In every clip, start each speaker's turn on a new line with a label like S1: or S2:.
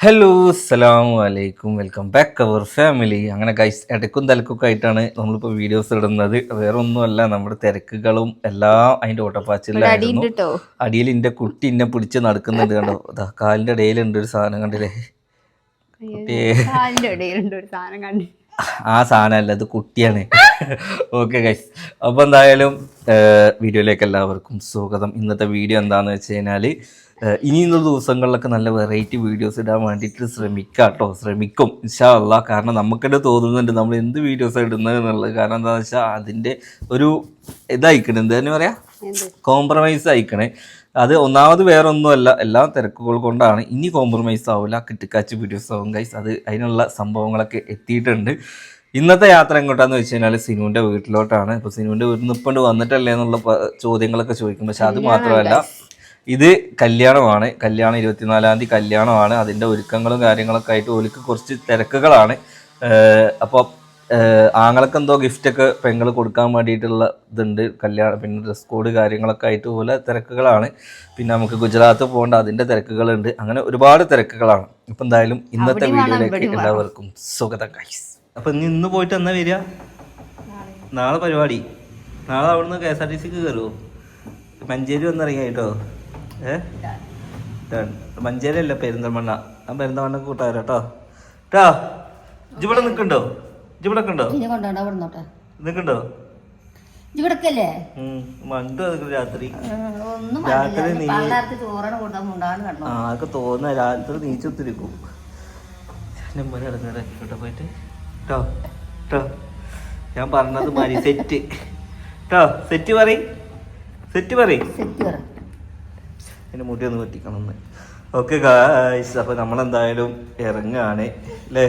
S1: Hello അസ്സാം വലൈക്കും welcome back our family അങ്ങനെ ഗൈസ് ഇടയ്ക്കും തലക്കൊക്കെ ആയിട്ടാണ് നമ്മളിപ്പോൾ വീഡിയോസ് ഇടുന്നത്. വേറെ ഒന്നുമല്ല നമ്മുടെ തിരക്കുകളും എല്ലാം അതിന്റെ ഓട്ടപ്പാച്ചിലായിരുന്നു. അടിയിൽ എന്റെ കുട്ടി എന്നെ പിടിച്ച് നടക്കുന്നുണ്ട് കണ്ടോ? കാലിന്റെ ഇടയിലുണ്ട് ഒരു സാധനം കണ്ടില്ലേ?
S2: ഒരു സാധനം അല്ല
S1: ആ അത് കുട്ടിയാണ്. ഓക്കെ ഗൈസ് അപ്പോൾ എന്തായാലും വീഡിയോയിലേക്ക് എല്ലാവർക്കും സ്വാഗതം. ഇന്നത്തെ വീഡിയോ എന്താണെന്ന് വെച്ച് കഴിഞ്ഞാൽ ഇനിയുള്ള ദിവസങ്ങളിലൊക്കെ നല്ല വെറൈറ്റി വീഡിയോസ് ഇടാൻ വേണ്ടിയിട്ട് ശ്രമിക്കാം കേട്ടോ ശ്രമിക്കും ഇൻഷാ അല്ലാ കാരണം നമുക്കിടെ തോന്നുന്നുണ്ട് നമ്മൾ എന്ത് വീഡിയോസ് ഇടുന്നത് എന്നുള്ളത്. കാരണം എന്താണെന്ന് വെച്ചാൽ അതിന്റെ ഒരു ഇതായിക്കണേ. എന്ത് തന്നെ പറയാ? കോംപ്രമൈസ് ആയിക്കണേ. അത് ഒന്നാമത് വേറൊന്നുമല്ല എല്ലാ തിരക്കുകൾ കൊണ്ടാണ് ഇനി കോംപ്രമൈസ് ആവില്ല കിട്ടിക്കാച്ച് വീഡിയോസ് ആവും ഗൈസ് അത് അതിനുള്ള സംഭവങ്ങളൊക്കെ എത്തിയിട്ടുണ്ട്. ഇന്നത്തെ യാത്ര എങ്ങോട്ടാന്ന് വെച്ച് കഴിഞ്ഞാൽ സിനുവിന്റെ വീട്ടിലോട്ടാണ്. ഇപ്പൊ സിനുവിന്റെ വീട്ടിൽ നിന്ന് ഇപ്പം വന്നിട്ടല്ലേ എന്നുള്ള ചോദ്യങ്ങളൊക്കെ ചോദിക്കും പക്ഷെ അത് മാത്രമല്ല ഇത് കല്യാണമാണ്. കല്യാണം ഇരുപത്തിനാലാം തീയതി കല്യാണമാണ്. അതിന്റെ ഒരുക്കങ്ങളും കാര്യങ്ങളൊക്കെ ആയിട്ട് ഓലിക്ക് കുറച്ച് തിരക്കുകളാണ്. അപ്പോൾ ആങ്ങൾക്ക് എന്തോ ഗിഫ്റ്റൊക്കെ പെങ്ങൾ കൊടുക്കാൻ വേണ്ടിയിട്ടുള്ള ഇതുണ്ട്. കല്യാണം പിന്നെ ഡ്രസ് കോഡ് കാര്യങ്ങളൊക്കെ ആയിട്ട് പോലെ തിരക്കുകളാണ്. പിന്നെ നമുക്ക് ഗുജറാത്ത് പോകേണ്ട അതിന്റെ തിരക്കുകളുണ്ട്. അങ്ങനെ ഒരുപാട് തിരക്കുകളാണ്. അപ്പം എന്തായാലും ഇന്നത്തെ വീഡിയോയിലേക്ക് എല്ലാവർക്കും സ്വാഗതം ഗൈസ് അപ്പം ഇനി ഇന്ന് പോയിട്ട് എന്നാ വരിക? നാളെ. പരിപാടി. നാളെ അവിടുന്ന് കെ എസ് ആർ ടി സിക്ക് കയറുമോ മഞ്ചേരി വന്നിറങ്ങിയ കേട്ടോ. ഏ. മഞ്ചേരി അല്ല പെരിന്തൽമണ്ണ ആ പെരിന്തൽമണ്ണ? കൂട്ടുകാരാ കേട്ടോ കേട്ടോ. ഇജിവിടെ നിൽക്കണ്ടോ? ഇജിവിടെ ഉണ്ടോ മണ്ടു രാത്രി. രാത്രി നീ ആ അതൊക്കെ തോന്നുന്ന രാത്രി നീച്ചൊത്തിരിക്കും. പോയിട്ട്. കേട്ടോ ട്ടോ. ഞാൻ പറഞ്ഞത് മതി സെറ്റ്. ട്ടോ സെറ്റ് പറ സെറ്റ് പറയും.
S3: സെറ്റ് പറ.
S1: എന്റെ മുടി ഒന്ന് പറ്റിക്കണമെന്ന് ഓക്കെ ഗായ്സ് അപ്പോൾ നമ്മളെന്തായാലും ഇറങ്ങുകയാണ് അല്ലേ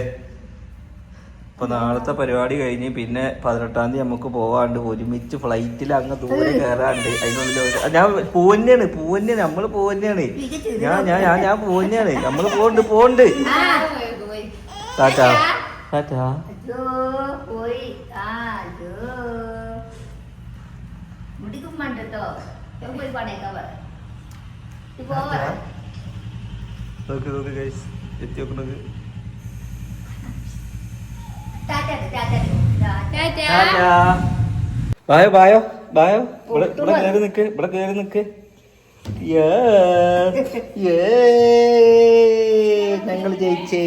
S1: അപ്പോൾ നാളത്തെ പരിപാടി കഴിഞ്ഞ് പിന്നെ പതിനെട്ടാം തീയതി നമുക്ക് പോവാണ്ട് ഒരുമിച്ച് ഫ്ലൈറ്റിൽ അങ്ങ് ദൂരെ കയറാണ്ട് അതിനുള്ളിൽ ഞാൻ പൂവന്നെയാണ് പൂവന്നെ നമ്മൾ പൂവന്നെയാണ് ഞാൻ ഞാൻ ഞാൻ ഞാൻ പൂവന്നെയാണ് നമ്മൾ പോണ്ട് പോണ്ട് ടാറ്റാ. ടാറ്റാ.
S3: അയ്യോ പോയി ആ അയ്യോ മുടിക്കും മണ്ടോ പോയി പണയക്കാൻ പറ.
S1: നോക്ക് നോക്ക് ഗൈസ് എത്തി നോക്കുന്നത് ബായോ ബായോ ബായോ. ഇവിടെ ഇവിടെ കയറി നിക്ക് ഇവിടെ കേറി നിക്ക്. ഞങ്ങൾ ജയിച്ചേ.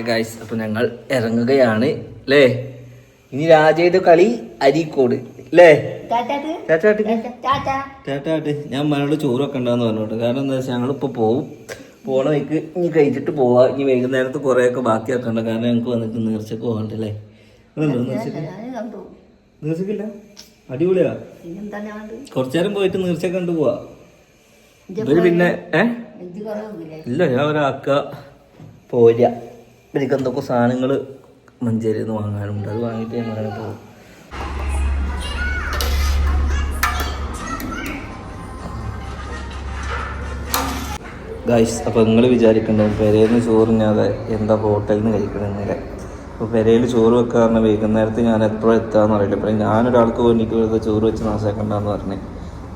S1: ഓക്കെ അപ്പൊ ഞങ്ങൾ ഇറങ്ങുകയാണ് അല്ലേ ഇനി രാജയുടെ കളി അരീക്കോട് അല്ലേ ചേട്ടാട്ട് ഞാൻ മനോട് ചോറ് വെക്കണ്ടെന്ന് പറഞ്ഞോട്ടെ. കാരണം എന്താ വെച്ചാൽ ഞങ്ങളിപ്പോൾ പോവും. പോണ വഴിക്ക് ഇനി കഴിച്ചിട്ട് പോവാ. ഇനി വൈകുന്നേരത്ത് കുറേയൊക്കെ ബാക്കിയാക്കണ്ട. കാരണം ഞങ്ങൾക്ക് വന്നിട്ട് നേർച്ചക്ക് പോകണ്ടല്ലേ? നേർച്ചക്കില്ല അടിപൊളിയാ. കൊറച്ചു നേരം പോയിട്ട് നീർച്ച കണ്ടു പോവാ. ഇവർ പിന്നെ ഏ? ഇല്ല ഞാൻ ഒരാക്ക പോരാ. എനിക്ക് എന്തൊക്കെ സാധനങ്ങൾ മഞ്ചേരിയിൽ നിന്ന് വാങ്ങാനുണ്ട്. അത് വാങ്ങിയിട്ട് ഞാൻ അങ്ങനെ പോകും ഗൈസ് അപ്പോൾ നിങ്ങൾ വിചാരിക്കണ്ടേ പെരേന്ന് ചോറിഞ്ഞാതെ എന്താ ഹോട്ടലിൽ നിന്ന് കഴിക്കണമെന്നില്ല അപ്പോൾ പെരയിൽ ചോറ് വെക്കാറുണ്ട് വൈകുന്നേരത്ത് ഞാൻ എത്ര എത്താന്ന് അറിയില്ല. ഇപ്പം ഞാനൊരാൾക്ക് വേണ്ടിയിട്ട് വെറുതെ ചോറ് വെച്ച് നാശാക്കണ്ടെന്ന് പറഞ്ഞു.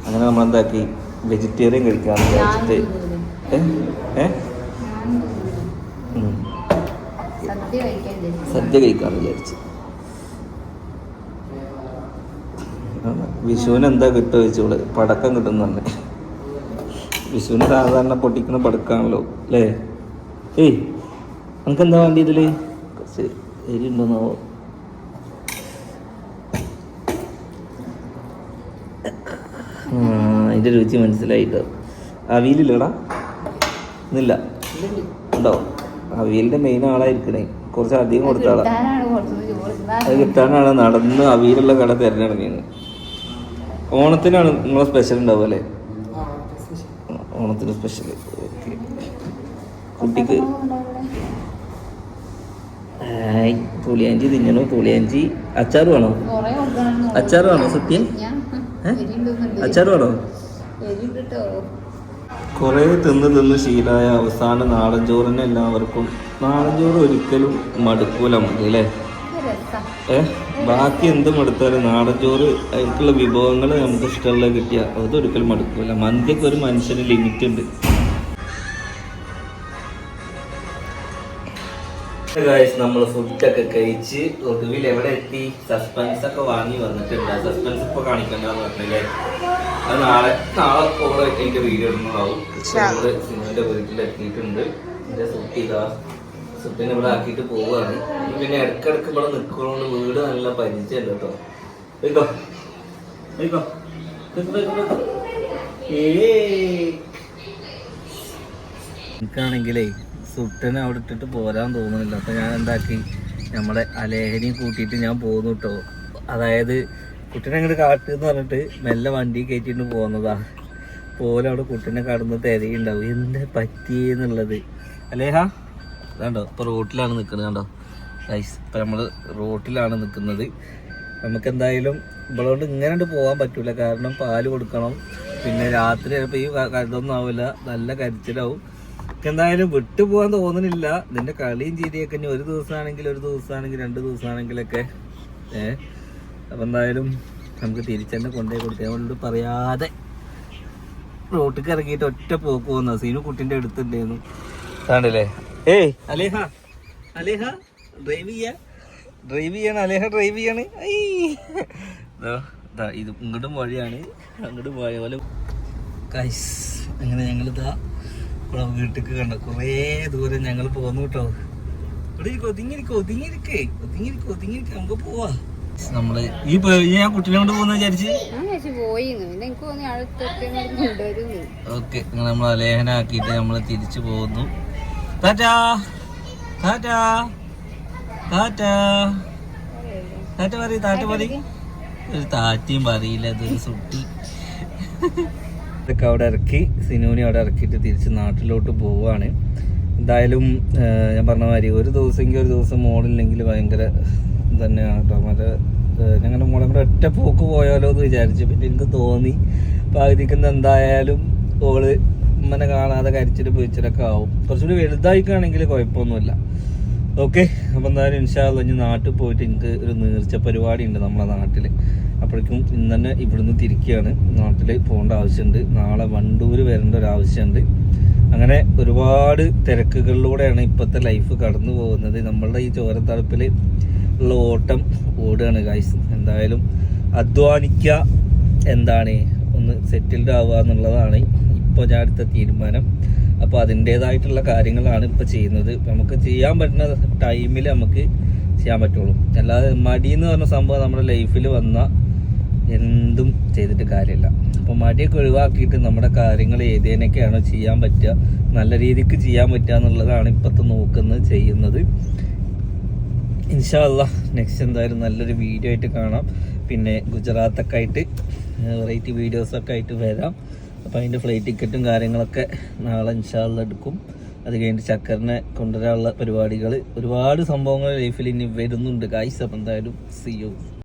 S1: അങ്ങനെ നമ്മളെന്താക്കി? വെജിറ്റേറിയൻ കഴിക്കാമെന്ന് വിചാരിച്ചിട്ട്. ഏ?
S3: സദ്യ
S1: കഴിക്കാന്ന് കഴിക്കാമെന്ന് വിചാരിച്ചു. വിഷുവിന് എന്താ കിട്ടുക വെച്ചോൾ പടക്കം കിട്ടുന്നുണ്ട് വിഷുവിന് സാധാരണ പൊട്ടിക്കുന്ന പടക്കാണല്ലോ അല്ലേ? ഏയ് നമുക്ക് എന്താ വേണ്ടി ഇതിൽ കുറച്ച് എരി ഉണ്ടോന്നോ അതിന്റെ രുചി മനസ്സിലായിട്ടോ. അവിയലില്ലടാ ഇന്നില്ല. ഉണ്ടോ അവിയലിന്റെ മെയിൻ ആളായിരിക്കണേ. കുറച്ച് അധികം കൊടുത്താളാ അത് കിട്ടാനാണ് നടന്ന് അവിയലുള്ള കട തിരഞ്ഞെടുക്കുന്നത് ഓണത്തിനാണ് നിങ്ങളെ സ്പെഷ്യൽ ഉണ്ടാവും അല്ലേ? ഓണത്തിന് സ്പെഷ്യൽ ഓക്കെ കുട്ടിക്ക് പുളിയാഞ്ചി തിന്നണു പുളിയാഞ്ചി. അച്ചാർ വേണോ? അച്ചാർ വേണോ സത്യം? അച്ചാർ വേണോ? കുറേ തിന്ന് തിന്ന് ശീലായ അവസാന നാടൻ ചോറിന് എല്ലാവർക്കും നാടൻ ചോറ് ഒരിക്കലും മടുക്കൂല മതി അല്ലേ? ഏ? ബാക്കി എന്ത് മടുത്താലും നാടൻ ചോറ് അതിലേക്കുള്ള വിഭവങ്ങൾ നമുക്ക് ഇഷ്ടമുള്ള കിട്ടിയാൽ അതൊരിക്കലും മടുക്കൂല. മന്തിക്ക് ഒരു മനുഷ്യന് ലിമിറ്റ് ഉണ്ട്. നമ്മൾ ഫുഡൊക്കെ കഴിച്ച് ഒടുവിൽ എവിടെ എത്തി? സസ്പെൻസ് ഒക്കെ വാങ്ങി വന്നിട്ടുണ്ട്. സസ്പെൻസ് ഇപ്പൊ കാണിക്കണ്ടെന്ന് പറഞ്ഞില്ലേ? അത് നാളെ നാളെ ഓൾ എന്റെ വീഡിയോ ഇടുന്നതാവും നമ്മൾ സിനിമന്റെ വീട്ടിലെത്തിയിട്ടുണ്ട് എന്റെ സുട്ടി ഇതാ. സുട്ടിനെ ഇവിടെ ആക്കിയിട്ട് പോവാണ്. പിന്നെ ഇടക്കിടക്ക് ഇവിടെ നിൽക്കുന്നതുകൊണ്ട് വീട് നല്ല പരിചയമല്ല കേട്ടോ. പോയിക്കോ. ഏയ്. എനിക്കാണെങ്കിലേ സുട്ടനെ അവിടെ ഇട്ടിട്ട് പോരാൻ തോന്നുന്നില്ല. അപ്പൊ ഞാൻ എന്താക്കി? നമ്മുടെ അലേഹനെയും കൂട്ടിയിട്ട് ഞാൻ പോന്നു കേട്ടോ അതായത് കുട്ടീനെ അങ്ങോട്ട് കാട്ടെന്ന് പറഞ്ഞിട്ട് മെല്ലെ വണ്ടി കയറ്റിട്ട് പോകുന്നതാ പോലെ അവിടെ കുട്ടീനെ കടന്ന് തിരയുണ്ടാവും. എന്താ പറ്റിയെന്നുള്ളത് അലേഹ അതാണ്ടോ ഇപ്പൊ റോട്ടിലാണ് നിൽക്കുന്നത് കണ്ടോ? ഗൈസ് ഇപ്പൊ നമ്മൾ റോട്ടിലാണ് നിൽക്കുന്നത് നമുക്ക് എന്തായാലും ഇവളോണ്ട് ഇങ്ങനെ പോകാൻ പറ്റൂല. കാരണം പാൽ കൊടുക്കണം. പിന്നെ രാത്രി ചിലപ്പോൾ ഈ കരുതൊന്നും ആവില്ല നല്ല കരിച്ചിലാവും. എന്തായാലും വിട്ടുപോകാൻ തോന്നുന്നില്ല ഇതിന്റെ കളിയും ചീരിയൊക്കെ ഇനി ഒരു ദിവസമാണെങ്കിൽ ഒരു ദിവസമാണെങ്കിൽ രണ്ട് ദിവസമാണെങ്കിലൊക്കെ. ഏ അപ്പം എന്തായാലും നമുക്ക് തിരിച്ചെന്നെ കൊണ്ടേ കൊടുക്കാം. അവളോട് പറയാതെ റോട്ടിക്ക് ഇറങ്ങിയിട്ട് ഒറ്റ പോക്ക് പോകുന്ന സീനു കുട്ടിന്റെ അടുത്തുണ്ടായിരുന്നു. കണ്ടില്ലേ? ഏയ്. അലേഹ അലേഹ ഡ്രൈവ് ചെയ്യാ? ഡ്രൈവ് ചെയ്യാണ് അലേഹ ഡ്രൈവ് ചെയ്യാണ്. ഇത് ഇങ്ങോട്ടും വഴിയാണ്. അങ്ങോട്ടും വഴി പോലെ. കൈസ് അങ്ങനെ ഞങ്ങൾ ഇവിടെ വീട്ടിക്ക് കണ്ട. കുറേ ദൂരം ഞങ്ങൾ പോന്നു കേട്ടോ. ഇവിടെ ഒതുങ്ങിരിക്കേ ഒതുങ്ങിയിരിക്കേ ഒതുങ്ങിരിക്കും ഒതുങ്ങിയിരിക്ക്. നമുക്ക് പോവാ. നമ്മൾ ഈ ഞാൻ കുട്ടീനെ കൊണ്ട് പോകുന്ന വിചാരിച്ച്? ഓക്കെ നിങ്ങൾ നമ്മൾ ലേഖനാക്കിയിട്ട് നമ്മൾ തിരിച്ചു പോകുന്നു ടാറ്റാ ടാറ്റാ ടാറ്റാ. താറ്റ പറയും താറ്റ പറയും. ഒരു താറ്റയും പറയില്ല ഇതൊരു സുട്ടി. ഇതൊക്കെ അവിടെ ഇറക്കി സിനുവിനെ അവിടെ ഇറക്കിയിട്ട് തിരിച്ച് നാട്ടിലോട്ട് പോവുകയാണ്. എന്തായാലും ഞാൻ പറഞ്ഞ മാതിരി ഒരു ദിവസമെങ്കിൽ ഒരു ദിവസം മോളില്ലെങ്കിൽ ഭയങ്കര തന്നെയാണ് കേട്ടോ. മറ്റേ ഞങ്ങളുടെ മോളെ കൂടെ ഒറ്റ പോക്ക് പോയാലോ എന്ന് വിചാരിച്ചു. പിന്നെ എനിക്ക് തോന്നി പകുതിക്കുന്ന എന്തായാലും ഓൾ ഉമ്മനെ കാണാതെ കരിച്ചിട്ട് പിടിച്ചിട്ടൊക്കെ ആവും. കുറച്ചുകൂടി വലുതായിക്കാണെങ്കിൽ കുഴപ്പമൊന്നുമില്ല. ഓക്കെ അപ്പം എന്തായാലും ഇൻഷാല്ല ഇനി നാട്ടിൽ പോയിട്ട് എനിക്ക് ഒരു നേർച്ച പരിപാടി ഉണ്ട് നമ്മളെ നാട്ടിൽ അപ്പോഴേക്കും ഇന്ന് തന്നെ ഇവിടുന്ന് തിരിക്കുകയാണ് നാട്ടിൽ പോകേണ്ട ആവശ്യമുണ്ട്. നാളെ വണ്ടൂർ വരേണ്ട ഒരു ആവശ്യമുണ്ട്. അങ്ങനെ ഒരുപാട് തിരക്കുകളിലൂടെയാണ് ഇപ്പോഴത്തെ ലൈഫ് കടന്നു പോകുന്നത്. നമ്മളുടെ ഈ ചോരത്തടുപ്പിൽ ഉള്ള ഓട്ടം ഓടുകയാണ് ഗൈസ് എന്തായാലും അധ്വാനിക്കുക എന്താണ്? ഒന്ന് സെറ്റിൽഡ് ആവുക എന്നുള്ളതാണ് ഇപ്പോൾ ഞാൻ എടുത്ത തീരുമാനം. അപ്പോൾ അതിന്റേതായിട്ടുള്ള കാര്യങ്ങളാണ് ഇപ്പോൾ ചെയ്യുന്നത്. നമുക്ക് ചെയ്യാൻ പറ്റുന്ന ടൈമിൽ നമുക്ക് ചെയ്യാൻ പറ്റുള്ളൂ. അല്ലാതെ മടി എന്ന് പറഞ്ഞ സംഭവം നമ്മുടെ ലൈഫിൽ വന്ന എന്തും ചെയ്തിട്ട് കാര്യമില്ല. അപ്പോൾ മടിയൊക്കെ ഒഴിവാക്കിയിട്ട് നമ്മുടെ കാര്യങ്ങൾ ഏതേനൊക്കെയാണോ ചെയ്യാൻ പറ്റുക നല്ല രീതിക്ക് ചെയ്യാൻ പറ്റുക എന്നുള്ളതാണ് ഇപ്പോഴത്തെ നോക്കുന്നത് ചെയ്യുന്നത്. ഇൻഷാല്ല നെക്സ്റ്റ് എന്തായാലും നല്ലൊരു വീഡിയോ ആയിട്ട് കാണാം. പിന്നെ ഗുജറാത്തൊക്കെ ആയിട്ട് വെറൈറ്റി വീഡിയോസൊക്കെ ആയിട്ട് വരാം. അപ്പോൾ അതിന്റെ ഫ്ലൈറ്റ് ടിക്കറ്റും കാര്യങ്ങളൊക്കെ നാളെ ഇൻഷാള്ള എടുക്കും. അത് കഴിഞ്ഞിട്ട് ചക്കറിനെ കൊണ്ടുവരാനുള്ള പരിപാടികൾ ഒരുപാട് സംഭവങ്ങൾ ലൈഫിൽ ഇനി വരുന്നുണ്ട്. കായ്സ് അപ്പം എന്തായാലും സി യു